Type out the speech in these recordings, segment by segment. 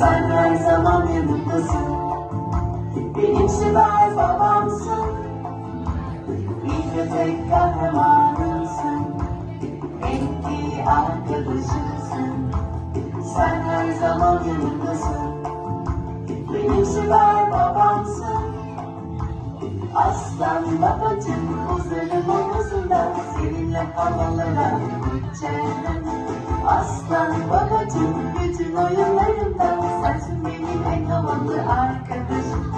Sen her zaman yanımdasın. Benim süper babamsın. Bir tek kahramanımsın. En iyi arkadaşımsın. Sen her zaman yanımdasın. Benim süper babamsın. Aslan babacım Uzarım omuzunda Seninle havalara uçarım Aslan babacım Bütün oyunlarımda Sensin benim en havalı arkadaşım.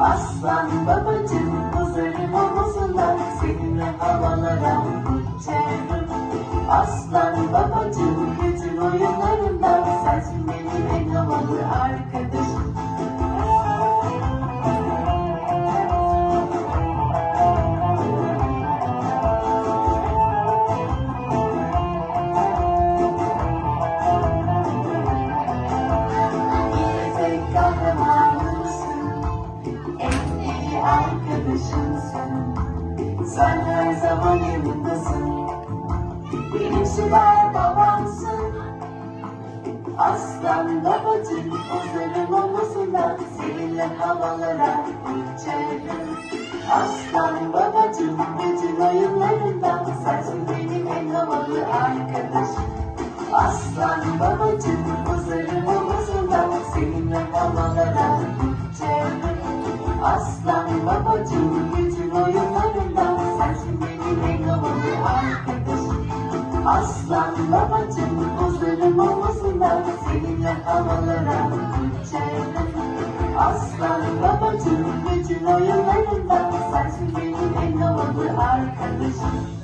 Aslan babacım Uzarım omuzunda Seninle havalara uçarım. Aslan babacım Bütün oyunlarımda Sen her zaman yanımdasın Benim süper babamsın. Aslan babacım Uzarım omuzunda Seninle havalara uçarım Aslan babacım Bütün oyunlarında Sensin benim en havalı arkadaşım. Aslan babacım Uzarım omuzunda Seninle havalara uçarım Aslan babacım Aslan babacım Uzarım omuzunda Seninle havalara Aslan babacım Bütün oyunlarında Sensin benim en havalı arkadaşım